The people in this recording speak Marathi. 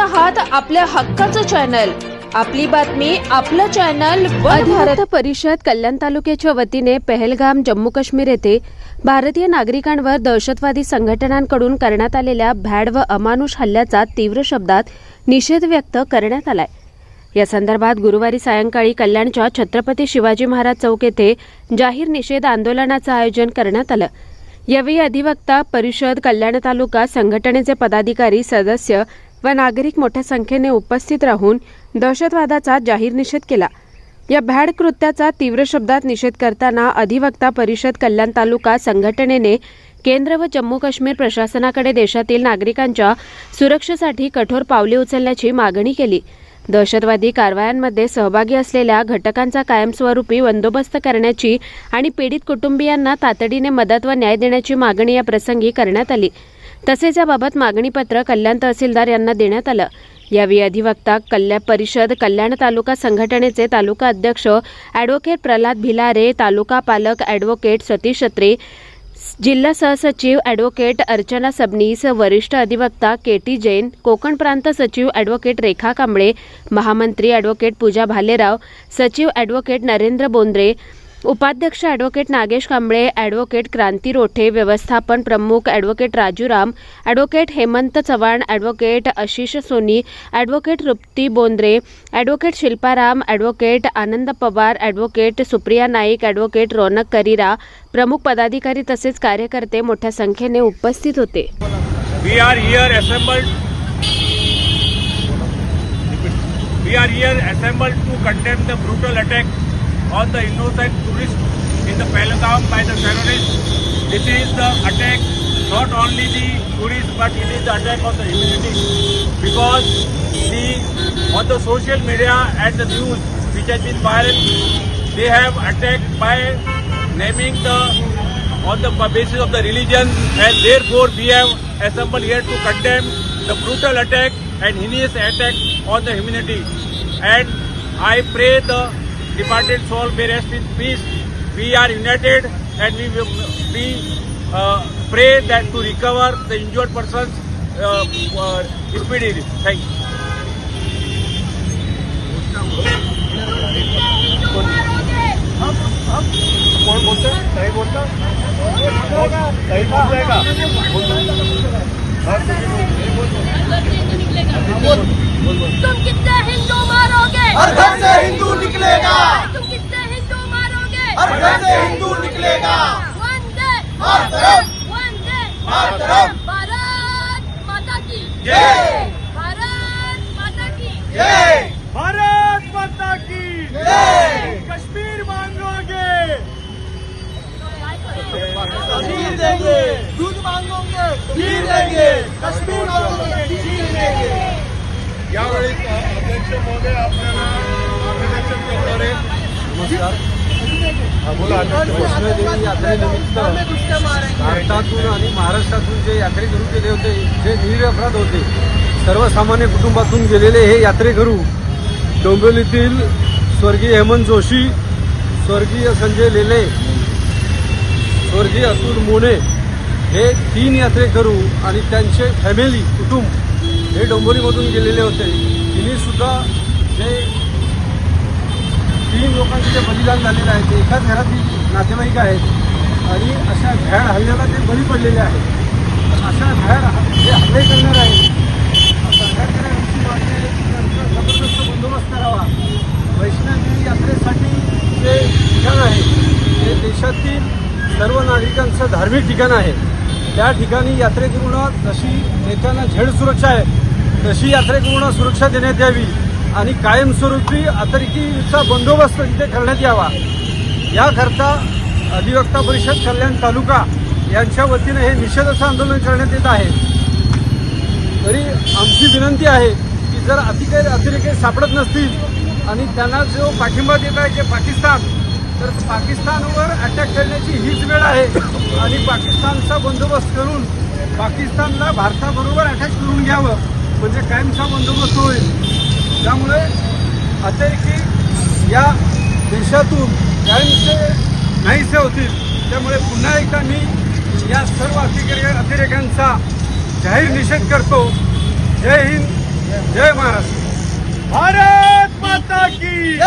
आहात आपल्या हक्काचं चॅनल. आपली बातमी आपलं चॅनल भारत परिषद कल्याण तालुक्याच्या वतीने पहलगाम जम्मू काश्मीर येथे भारतीय नागरिकांवर दहशतवादी संघटनांकडून करण्यात आलेल्या भॅड व अमानुष हल्ल्याचा तीव्र शब्दात निषेध व्यक्त करण्यात आलाय. या संदर्भात गुरुवारी सायंकाळी कल्याणच्या छत्रपती शिवाजी महाराज चौक येथे जाहीर निषेध आंदोलनाचं आयोजन करण्यात आलं. यावेळी अधिवक्ता परिषद कल्याण तालुका संघटनेचे पदाधिकारी सदस्य व नागरिक मोठ्या संख्येने उपस्थित राहून दहशतवादाचा जाहीर निषेध केला. या भ्याड कृत्याचा तीव्र शब्दात निषेध करताना अधिवक्ता परिषद कल्याण तालुका संघटनेने केंद्र व जम्मू काश्मीर प्रशासनाकडे देशातील नागरिकांच्या सुरक्षेसाठी कठोर पावले उचलण्याची मागणी केली. दहशतवादी कारवायांमध्ये सहभागी असलेल्या घटकांचा कायमस्वरूपी बंदोबस्त करण्याची आणि पीडित कुटुंबियांना तातडीने मदत व न्याय देण्याची मागणी या प्रसंगी करण्यात आली. तसेच याबाबत मागणीपत्र कल्याण तहसीलदार यांना देण्यात आलं. यावेळी अधिवक्ता कल्याण परिषद कल्याण तालुका संघटनेचे तालुका अध्यक्ष ॲडव्होकेट प्रल्हाद भिलारे तालुका पालक ॲडव्होकेट सतीश छत्रे जिल्हा सहसचिव ॲडव्होकेट अर्चना सबनीस वरिष्ठ अधिवक्ता के टी जैन कोकण प्रांत सचिव ॲडव्होकेट रेखा कांबळे महामंत्री ॲडव्होकेट पूजा भालेराव सचिव ॲडव्होकेट नरेंद्र बोंद्रे उपाध्यक्ष ॲडव्होकेट नागेश कांबळे ॲडव्होकेट क्रांती रोठे व्यवस्थापन प्रमुख advocate Rajuram advocate Hemant Chavan advocate Ashish Soni advocate Trupti Bondre advocate Shilparam advocate Anand Pawar advocate Supriya Naik advocate Raunak Karira प्रमुख पदाधिकारी तसेच कार्यकर्ते मोठ्या संख्येने उपस्थित होते We are here assembled. We are here assembled to condemn the brutal attack on the innocent tourists in the Pahalgam by the terrorists. This is the attack not only the tourists but it is the attack on the humanity because the on the social media and the news which has been viral they have attacked by naming the on the basis of the religion and therefore we have assembled here to condemn the brutal attack and heinous attack on the humanity and I pray the departed soul may rest in peace we are united and we will we uh, pray that to recover the injured persons uh, uh, speedily thank you कौन बोलता है सही बोलता सही बोलता है हर घर से हिंदू निकलेगा। वंदे मातरम वंदे मातरम भारत माता की जय। भारत माता की जय। भारत माता की जय। कश्मीर मांगोगे। खीर देंगे। दूध मांगोगे। खीर देंगे। कश्मीर मांगोगे। खीर देंगे। यावेळी अध्यक्ष महोदय आपल्याला अभिनंदन करणारे वैष्णोदेवी यात्रेनिमित्त भारतातून आणि महाराष्ट्रातून जे यात्रेकरू गेले होते जे निरपराध होते सर्वसामान्य कुटुंबातून गेलेले हे यात्रेकरू डोंबिवलीतील स्वर्गीय हेमंत जोशी स्वर्गीय संजय लेले स्वर्गीय अतुल मोने हे तीन यात्रेकरू आणि त्यांचे फॅमिली कुटुंब हे डोंबिवलीमधून गेलेले होते. तिन्ही सुद्धा जे त्यांचे बलिदान झालेलं आहे ते एकाच घरातील नातेवाईक आहेत आणि अशा भ्याड हल्ल्याला ते बळी पडलेले आहेत. अशा भ्याड जे हल्ले करणार आहेत आहे जबरदस्त बंदोबस्त करावा. वैष्णवी यात्रेसाठी जे ठिकाण आहे ते देशातील सर्व नागरिकांचं धार्मिक ठिकाण आहे. त्या ठिकाणी यात्रेकरूंना जशी नेत्यांना झेड सुरक्षा आहे तशी यात्रेकरूंना सुरक्षा देण्यात यावी. आणि कायमस्वरूपी अतिरेकीचा बंदोबस्त तिथे करण्यात यावा. याकरता अधिवक्ता परिषद कल्याण तालुका यांच्या वतीने हे निषेधाचं आंदोलन करण्यात येत आहे. तरी आमची विनंती आहे की जर अतिरेक अतिरेके सापडत नसतील आणि त्यांना जो पाठिंबा देत आहे की पाकिस्तान तर पाकिस्तानवर अटॅक करण्याची हीच वेळ आहे. आणि पाकिस्तानचा बंदोबस्त करून पाकिस्तानला भारताबरोबर अटॅक करून घ्यावं. म्हणजे कायमचा बंदोबस्त होईल. त्यामुळे असं की या देशातून त्यांचे नाहीसे होतील त्यामुळे पुन्हा एकदा मी या सर्व अतिरे अतिरेक्यांचा जाहीर निषेध करतो. जय हिंद जय महाराष्ट्र. भारत माता की